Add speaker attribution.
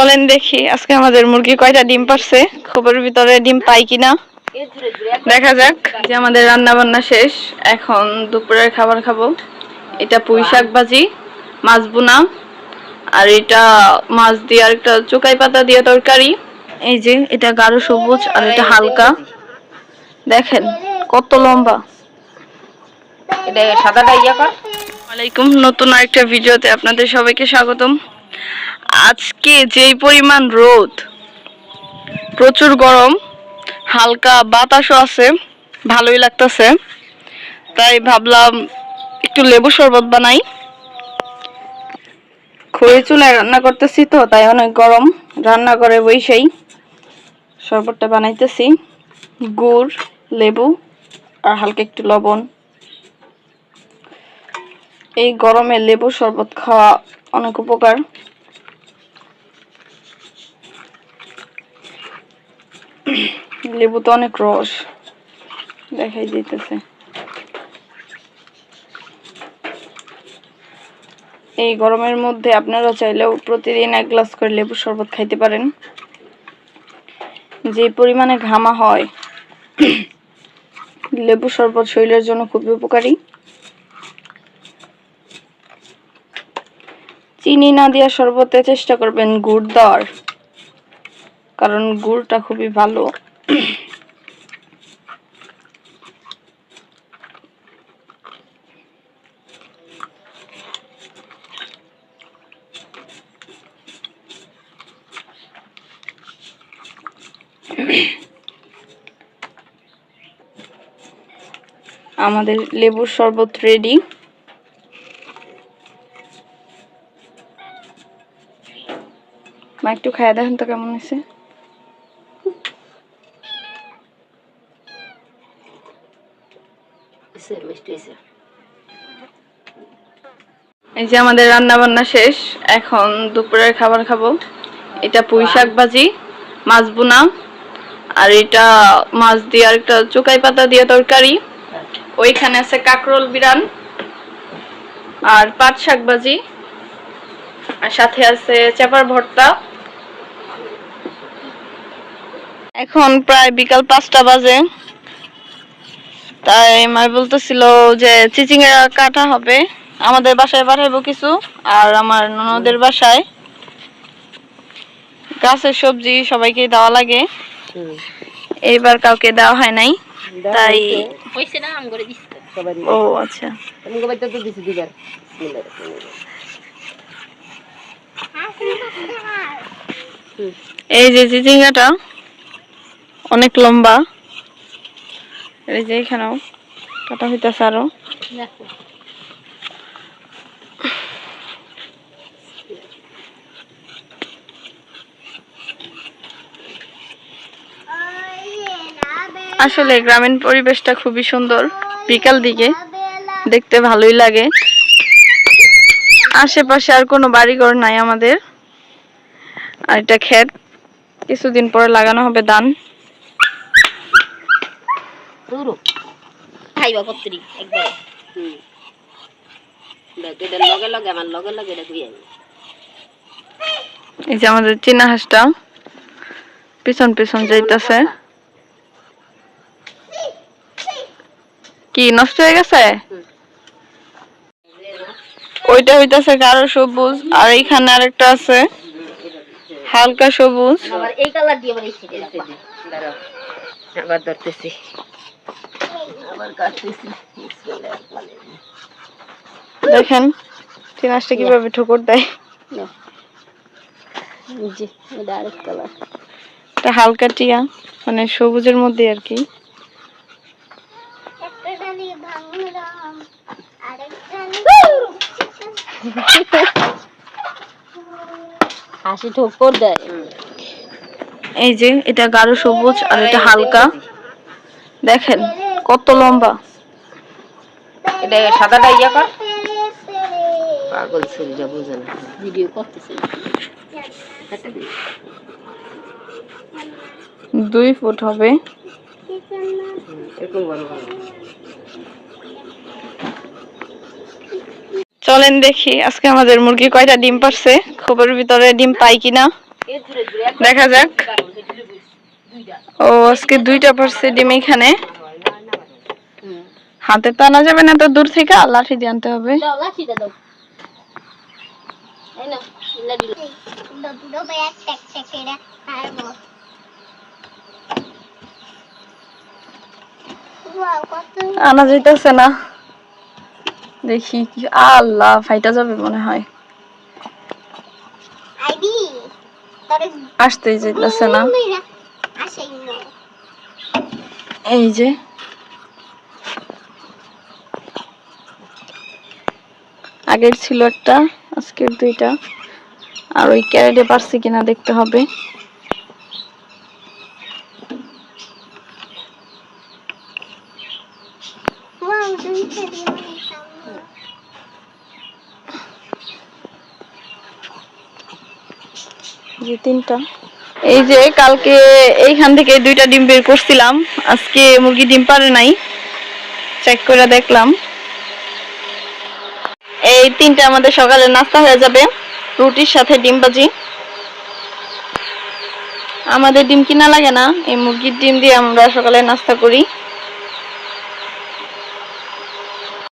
Speaker 1: চলেন দেখি আজকে আমাদের মুরগি কয়টা ডিম পারছে? খবরের ভিতরে ডিম পাই কিনা? দেখা যাক যে আমাদের রান্না বান্না শেষ। এখন দুপুরের খাবার খাব। এটা পুঁই শাক ভাজি মাছ বুনা আর এটা মাছ দিয়ে আর একটা চুকাই পাতা দিয়ে তরকারি। এই যে এটা গাঢ় সবুজ আর এটা হালকা। দেখেন কত লম্বা।
Speaker 2: এটা সাদাটা ইয়া কর।
Speaker 1: ওয়ালাইকুম নতুন আরেকটা ভিডিওতে আপনাদের সবাইকে স্বাগতম। আজকে যেই পরিমাণ রোদ, প্রচুর গরম, হালকা বাতাসও আছে, ভালোই লাগতেছে। তাই ভাবলাম একটু লেবু শরবত বানাই। খড়ি চুলায় রান্না করতেছি তো, তাই অনেক গরম। রান্না করে বইসেই শরবতটা বানাইতেছি। গুড়, লেবু আর হালকা একটু লবণ। এই গরমে লেবু শরবত খাওয়া অনেক উপকার। লেবুতে অনেক রস। দেখাই দিতেছে। এই গরমের মধ্যে আপনারা চাইলেও প্রতিদিন এক গ্লাস করে লেবু শরবত খাইতে পারেন। যে পরিমাণে ঘামা হয়, লেবু শরবত শরীরের জন্য খুবই উপকারী। চিনি না দেওয়া শরবতে চেষ্টা করবেন গুড় দেওয়ার। কারণ গুড়টা খুবই ভালো। আমাদের লেবুর শরবত রেডি মা একটু খাইয়া দেখেন তো কেমন হয়েছে। এই যে আমাদের রান্না বান্না শেষ এখন দুপুরের খাবার খাব। এটা পুঁই শাক ভাজি মাছ বুনা আর এটা মাছ দিয়ে আর একটা চুকাই পাতা দিয়ে তরকারি। ওইখানে আছে কাকরোল বিরান আর পাট শাক ভাজি আর সাথে আছে চেপার ভর্তা। এখন প্রায় বিকাল পাঁচটা বাজে। তাই মাই বলতেছিল যে চিচিঙ্গা কাটা হবে। আমাদের বাসায় পাঠাইবো কিছু আর আমার ননদের বাসায়। গাছের সবজি সবাইকে দেওয়া লাগে। এইবার কাউকে দেওয়া হয় নাই তাই
Speaker 2: হয়েছে। না আম করে দিস
Speaker 1: ও আচ্ছা।
Speaker 2: আমি গোবাই তো দিছি দিবার।
Speaker 1: এই যে চিচিঙ্গাটা অনেক লম্বা। এই যে এখানেও কাটা হইতেছে আরও। আসলে গ্রামীণ পরিবেশটা খুবই সুন্দর। বিকাল দিকে দেখতে ভালোই লাগে। আশেপাশে আর কোনো বাড়িঘর নাই আমাদের। আর এটা ক্ষেত। কিছুদিন পরে লাগানো হবে ধান। এই যে আমাদের চীনা হাঁসটা। পিছন পিছন যাইতেছে। কি নষ্ট হয়ে গেছে? ওইটা হইতাছে গাঢ় সবুজ আর এইখানে আরেকটা আছে হালকা সবুজ।
Speaker 2: আবার এই কালার দিয়ে আবার এই দাঁড়াও আবার ধরতেছি। আবার কাটতেছি।
Speaker 1: দেখেন হাঁসটা কীভাবে ঠোকর দেয়।
Speaker 2: জি এটা আরেক কালার।
Speaker 1: এটা হালকা টিয়া মানে সবুজের মধ্যে আর কি।
Speaker 2: হাসি ঠোকর দেয়।
Speaker 1: এই যে এটা গাঢ় সবুজ আর এটা হালকা। দেখেন কত লম্বা।
Speaker 2: এটা সাদাটা ইয়া কর। পাগল শরীরটা বোঝে না। ভিডিও করতেছে।
Speaker 1: দুই ফুট হবে।
Speaker 2: এরকম বড়।
Speaker 1: চলেন দেখি আজকে আমাদের মুরগি কয়টা ডিম পারছে খবরের ভিতরে ডিম পাই কিনা? দেখা যাক। ও আজকে দুইটা পড়ছে ডিম এখানে। হাতে তো আনা যাবে না তো দূর থেকে? লাঠি দিয়ে আনতে হবে। আনা যাইতেছে না। দেখি কি আল্লাহ ফাইটা যাবে মনে হয়। আসতেই যাইতেছে না। এই যে। আগের ছিল একটা আজকের দুইটা। আর ওই ক্যারেটে পারছি কিনা দেখতে হবে
Speaker 3: দিয়ে মানে সামনে
Speaker 1: যে তিনটা। এই যে কালকে এইখান থেকে দুইটা ডিম বের করছিলাম। আজকে মুরগি ডিম পারে নাই। চেক করে দেখলাম। এই তিনটা আমাদের সকালে নাস্তা হয়ে যাবে। রুটির সাথে ডিম ভাজি। আমাদের ডিম কিনা লাগে না। এই মুরগির ডিম দিয়ে আমরা সকালে নাস্তা করি।